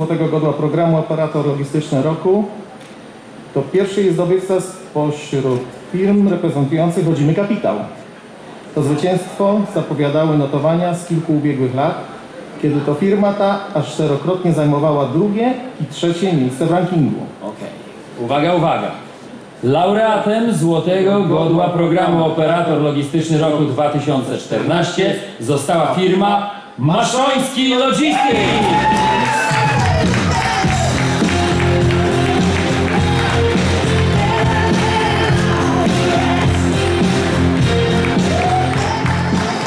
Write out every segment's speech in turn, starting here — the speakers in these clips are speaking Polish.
Złotego Godła Programu Operator Logistyczny Roku. To pierwszy jest zdobywca spośród firm reprezentujących rodzimy kapitał. To zwycięstwo zapowiadały notowania z kilku ubiegłych lat, kiedy to firma ta aż czterokrotnie zajmowała drugie i trzecie miejsce w rankingu. Okej. Uwaga, uwaga. Laureatem Złotego Godła Programu Operator Logistyczny roku 2014 została firma Maszoński Logistyk.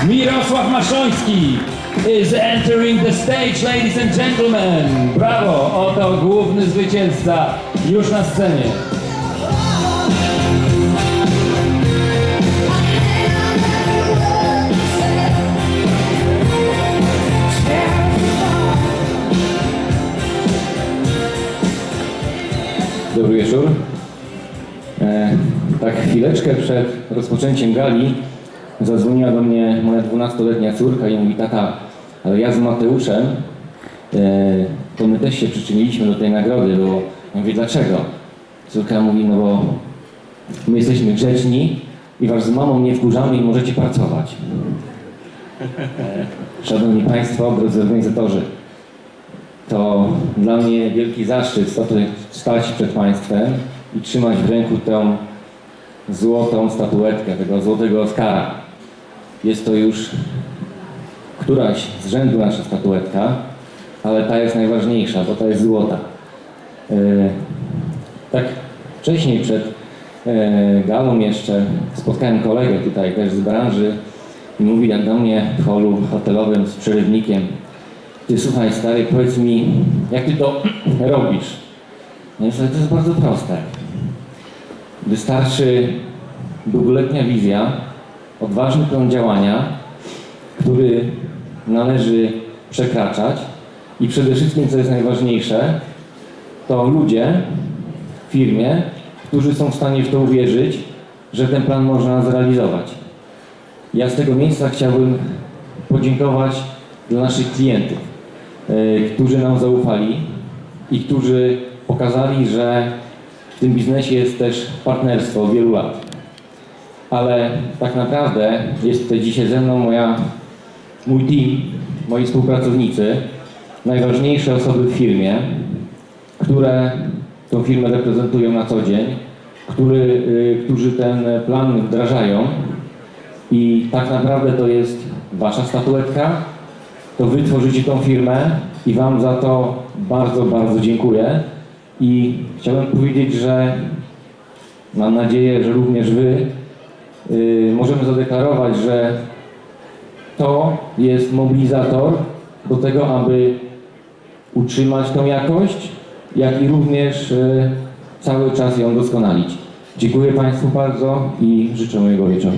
Mirosław Maszoński is entering the stage, ladies and gentlemen. Brawo, oto główny zwycięzca już na scenie. Dobry wieczór. E, tak chwileczkę przed rozpoczęciem gali zadzwoniła do mnie moja 12-letnia córka i mówi, tata, ale ja z Mateuszem, e, to my też się przyczyniliśmy do tej nagrody, bo ja mówię, dlaczego? Córka mówi, no bo my jesteśmy grzeczni i was z mamą nie wkurzamy i możecie pracować. E, Szanowni Państwo, drodzy organizatorzy, to dla mnie wielki zaszczyt stać przed Państwem i trzymać w ręku tę złotą statuetkę, tego złotego Oscara. Jest to już któraś z rzędu nasza statuetka, ale ta jest najważniejsza, bo ta jest złota. E, tak wcześniej przed e, galą jeszcze spotkałem kolegę tutaj też z branży i mówi jak do mnie w holu hotelowym z przerywnikiem ty słuchaj stary, powiedz mi, jak ty to robisz? No i to jest bardzo proste. Wystarczy długoletnia wizja, odważny plan działania, który należy przekraczać i przede wszystkim, co jest najważniejsze, to ludzie w firmie, którzy są w stanie w to uwierzyć, że ten plan można zrealizować. Ja z tego miejsca chciałbym podziękować dla naszych klientów, e, którzy nam zaufali i którzy pokazali, że w tym biznesie jest też partnerstwo od wielu lat. Ale tak naprawdę jest tutaj dzisiaj ze mną moja, mój team, moi współpracownicy, najważniejsze osoby w firmie, które tą firmę reprezentują na co dzień, który, y, którzy ten plan wdrażają. I tak naprawdę to jest wasza statuetka, to wy tworzycie tą firmę i wam za to bardzo, bardzo dziękuję. I chciałbym powiedzieć, że mam nadzieję, że również wy możemy zadeklarować, że to jest mobilizator do tego, aby utrzymać tą jakość, jak i również y, cały czas ją doskonalić. Dziękuję Państwu bardzo i życzę miłego wieczoru.